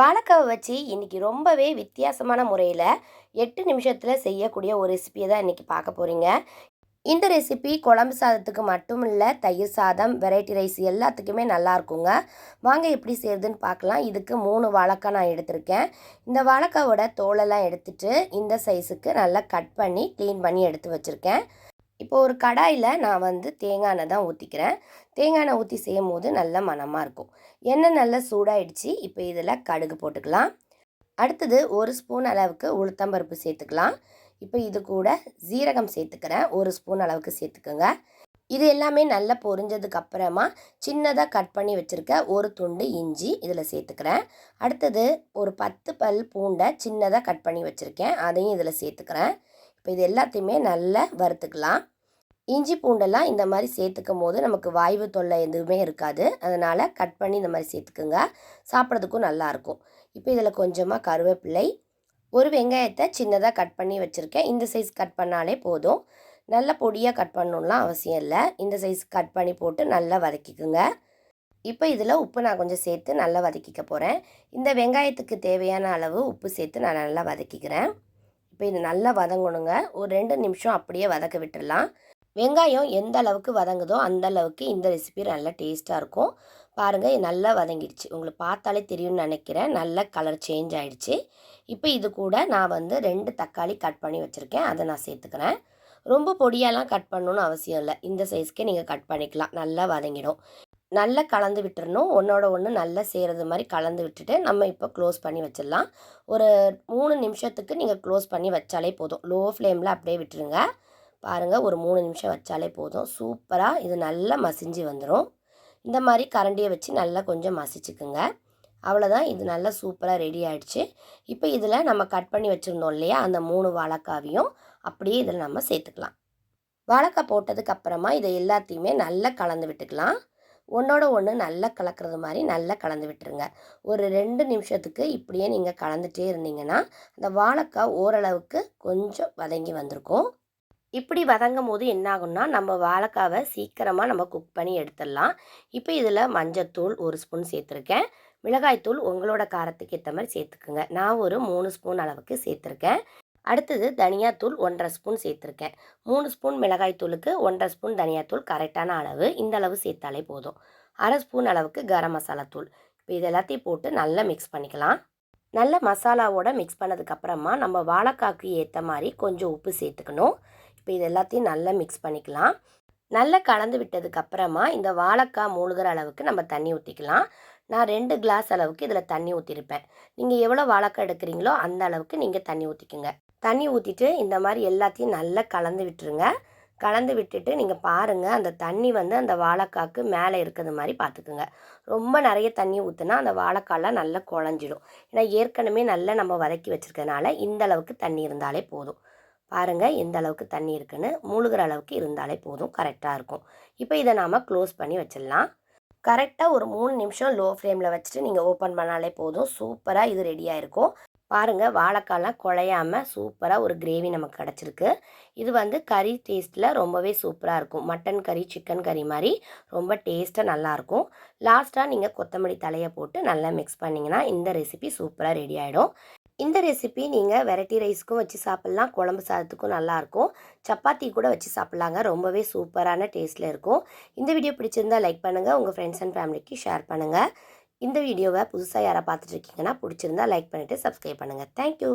வாழைக்காவை வச்சு இன்றைக்கி ரொம்பவே வித்தியாசமான முறையில் எட்டு நிமிஷத்தில் செய்யக்கூடிய ஒரு ரெசிபியை தான் இன்றைக்கி பார்க்க போகிறீங்க இந்த ரெசிபி குழம்பு சாதத்துக்கு மட்டும் இல்லை தயிர் சாதம் வெரைட்டி ரைஸ் எல்லாத்துக்குமே நல்லா இருக்குங்க. வாங்க எப்படி செய்யுதுன்னு பார்க்கலாம். இதுக்கு மூணு வாழைக்காய் நான் எடுத்திருக்கேன். இந்த வாழைக்காவோட தோலெல்லாம் எடுத்துட்டு இந்த சைஸுக்கு நல்லா கட் பண்ணி க்ளீன் பண்ணி எடுத்து வச்சுருக்கேன். இப்போ ஒரு கடாயில் நான் வந்து தேங்காய் எண்ணெய் தான் ஊற்றிக்கிறேன் தேங்காய் எண்ணெய் ஊற்றி செய்யும் போது நல்ல மணமாக இருக்கும். எண்ணெய் நல்லா சூடாயிடுச்சு. இப்போ இதில் கடுகு போட்டுக்கலாம். அடுத்தது ஒரு ஸ்பூன் அளவுக்கு உளுத்தம்பருப்பு சேர்த்துக்கலாம். இப்போ இது கூட ஜீரகம் சேர்த்துக்கிறேன். ஒரு ஸ்பூன் அளவுக்கு சேர்த்துக்கோங்க. இது எல்லாமே நல்லா பொரிஞ்சதுக்கு அப்புறமா சின்னதாக கட் பண்ணி வச்சுருக்க ஒரு துண்டு இஞ்சி இதில் சேர்த்துக்கிறேன். அடுத்தது ஒரு பத்து பல் பூண்டை சின்னதாக கட் பண்ணி வச்சுருக்கேன். அதையும் இதில் சேர்த்துக்கிறேன். இப்போ இது எல்லாத்தையுமே நல்லா வறுத்துக்கலாம். இஞ்சி பூண்டெல்லாம் இந்த மாதிரி சேர்த்துக்கும் போது நமக்கு வாய்வு தொல்லை எதுவுமே இருக்காது. அதனால் கட் பண்ணி இந்த மாதிரி சேர்த்துக்குங்க. சாப்பிட்றதுக்கும் நல்லாயிருக்கும் இப்போ இதில் கொஞ்சமாக கருவேப்பிள்ளை ஒரு வெங்காயத்தை சின்னதாக கட் பண்ணி வச்சுருக்கேன். இந்த சைஸ் கட் பண்ணாலே போதும். நல்ல பொடியாக கட் பண்ணணும்லாம் அவசியம் இல்லை. இந்த சைஸ் கட் பண்ணி போட்டு நல்லா வதக்கிக்குங்க. இப்போ இதில் உப்பு நான் கொஞ்சம் சேர்த்து நல்லா வதக்கிக்க போகிறேன் இந்த வெங்காயத்துக்கு தேவையான அளவு உப்பு சேர்த்து நான் நல்லா வதக்கிக்கிறேன். இப்போ இது நல்லா வதங்கணுங்க. ஒரு ரெண்டு நிமிஷம் அப்படியே வதக்க விட்டுடலாம் வெங்காயம் எந்த அளவுக்கு வதங்குதோ அந்த அளவுக்கு இந்த ரெசிபி நல்லா டேஸ்ட்டாக இருக்கும். பாருங்கள் இது நல்லா வதங்கிடுச்சு. உங்களுக்கு பார்த்தாலே தெரியும்னு நினைக்கிறேன். நல்ல கலர் சேஞ்ச் ஆகிடுச்சு இப்போ இது கூட நான் வந்து ரெண்டு தக்காளி கட் பண்ணி வச்சுருக்கேன். அதை நான் சேர்த்துக்கிறேன். ரொம்ப பொடியெல்லாம் கட் பண்ணணும்னு அவசியம் இல்லை. இந்த சைஸ்க்கே நீங்கள் கட் பண்ணிக்கலாம். நல்லா வதங்கிடும். நல்லா கலந்து விட்டுறணும். ஒன்றோட ஒன்று நல்லா செய்கிறது மாதிரி கலந்து விட்டுட்டு நம்ம இப்போ க்ளோஸ் பண்ணி வச்சிடலாம். ஒரு மூணு நிமிஷத்துக்கு நீங்கள் க்ளோஸ் பண்ணி வச்சாலே போதும். லோ ஃப்ளேமில் அப்படியே விட்டுருங்க. பாருங்கள் ஒரு மூணு நிமிஷம் வச்சாலே போதும். சூப்பராக இது நல்லா மசிஞ்சு வந்துடும் இந்த மாதிரி கரண்டியை வச்சு நல்லா கொஞ்சம் மசிச்சுக்குங்க. அவ்வளோதான் இது நல்லா சூப்பராக ரெடி ஆகிடுச்சு இப்போ இதில் நம்ம கட் பண்ணி வச்சுருந்தோம் இல்லையா? அந்த மூணு வாழைக்காவையும் அப்படியே இதில் நம்ம சேர்த்துக்கலாம். வாழைக்காய் போட்டதுக்கப்புறமா இதை எல்லாத்தையுமே நல்லா கலந்து விட்டுக்கலாம். ஒன்றோட ஒன்று நல்லா கலக்கிறது மாதிரி நல்லா கலந்து விட்டுருங்க. ஒரு ரெண்டு நிமிஷத்துக்கு இப்படியே நீங்கள் கலந்துகிட்டே இருந்தீங்கன்னா அந்த வாழைக்காய் ஓரளவுக்கு கொஞ்சம் வதங்கி வந்திருக்கும். இப்படி வதங்கும் போது என்னாகும்னா நம்ம வாழைக்காவை சீக்கிரமாக நம்ம குக் பண்ணி எடுத்துடலாம். இப்போ இதில் மஞ்சத்தூள் ஒரு ஸ்பூன் சேர்த்துருக்கேன். மிளகாய்த்தூள் உங்களோட காரத்துக்கு ஏற்ற மாதிரி சேர்த்துக்குங்க. நான் ஒரு மூணு ஸ்பூன் அளவுக்கு சேர்த்துருக்கேன். அடுத்தது தனியாத்தூள் ஒன்றரை ஸ்பூன் சேர்த்துருக்கேன். மூணு ஸ்பூன் மிளகாய்த்தூளுக்கு ஒன்றரை ஸ்பூன் தனியாத்தூள் கரெக்டான அளவு. இந்த அளவு சேர்த்தாலே போதும். அரை ஸ்பூன் அளவுக்கு கரம் மசாலா தூள். இப்போ இது எல்லாத்தையும் போட்டு நல்லா மிக்ஸ் பண்ணிக்கலாம். நல்ல மசாலாவோட மிக்ஸ் பண்ணதுக்கப்புறமா நம்ம வாழைக்காக்கு ஏற்ற மாதிரி கொஞ்சம் உப்பு சேர்த்துக்கணும். இப்போ இது எல்லாத்தையும் நல்லா மிக்ஸ் பண்ணிக்கலாம். நல்லா கலந்து விட்டதுக்கப்புறமா இந்த வாழைக்காய் மூழ்கிற அளவுக்கு நம்ம தண்ணி ஊற்றிக்கலாம் நான் ரெண்டு கிளாஸ் அளவுக்கு இதில் தண்ணி ஊற்றிருப்பேன் நீங்கள் எவ்வளோ வாழைக்காய் எடுக்கிறீங்களோ அந்த அளவுக்கு நீங்கள் தண்ணி ஊற்றிக்குங்க தண்ணி ஊற்றிட்டு இந்த மாதிரி எல்லாத்தையும் நல்லா கலந்து விட்டுருங்க. கலந்து விட்டுட்டு நீங்கள் பாருங்கள் அந்த தண்ணி வந்து அந்த வாழைக்காக்கு மேலே இருக்கிறது மாதிரி பார்த்துக்குங்க ரொம்ப நிறைய தண்ணி ஊற்றுனா அந்த வாழைக்காலாம் நல்லா குழஞ்சிடும். ஏன்னா ஏற்கனவே நல்லா நம்ம வதக்கி வச்சுருக்கனால இந்த அளவுக்கு தண்ணி இருந்தாலே போதும். பாருங்கள் எந்த அளவுக்கு தண்ணி இருக்குன்னு மூழ்கிற அளவுக்கு இருந்தாலே போதும் கரெக்டாக இருக்கும். இப்போ இதை நாம் க்ளோஸ் பண்ணி வச்சிடலாம். கரெக்டாக ஒரு மூணு நிமிஷம் லோ ஃப்ளேமில் வச்சுட்டு நீங்கள் ஓப்பன் பண்ணாலே போதும். சூப்பராக இது ரெடியாக இருக்கும் பாருங்கள் வாழைக்காலாம் குழையாமல் சூப்பராக ஒரு கிரேவி நமக்கு கிடச்சிருக்கு. இது வந்து கறி டேஸ்ட்டில் ரொம்பவே சூப்பராக இருக்கும். மட்டன் கறி சிக்கன் கறி மாதிரி ரொம்ப டேஸ்ட்டாக நல்லாயிருக்கும் லாஸ்ட்டாக நீங்கள் கொத்தமல்லி தலையை போட்டு நல்லா மிக்ஸ் பண்ணிங்கன்னா இந்த ரெசிபி சூப்பராக ரெடி ஆகிடும் இந்த ரெசிபி நீங்கள் வெரைட்டி ரைஸ்க்கும் வச்சு சாப்பிட்லாம் குழம்பு சாதத்துக்கும் நல்லாயிருக்கும் சப்பாத்தி கூட வச்சு சாப்பிட்லாங்க. ரொம்பவே சூப்பரான டேஸ்ட்டில் இருக்கும். இந்த வீடியோ பிடிச்சிருந்தால் லைக் பண்ணுங்கள் உங்கள் ஃப்ரெண்ட்ஸ் அண்ட் ஃபேமிலிக்கு ஷேர் பண்ணுங்கள் இந்த வீடியோவை புதுசாக யாரை பார்த்துட்ருக்கீங்கன்னா பிடிச்சிருந்தா லைக் பண்ணிவிட்டு சப்ஸ்கிரைப் பண்ணுங்கள் தேங்க்யூ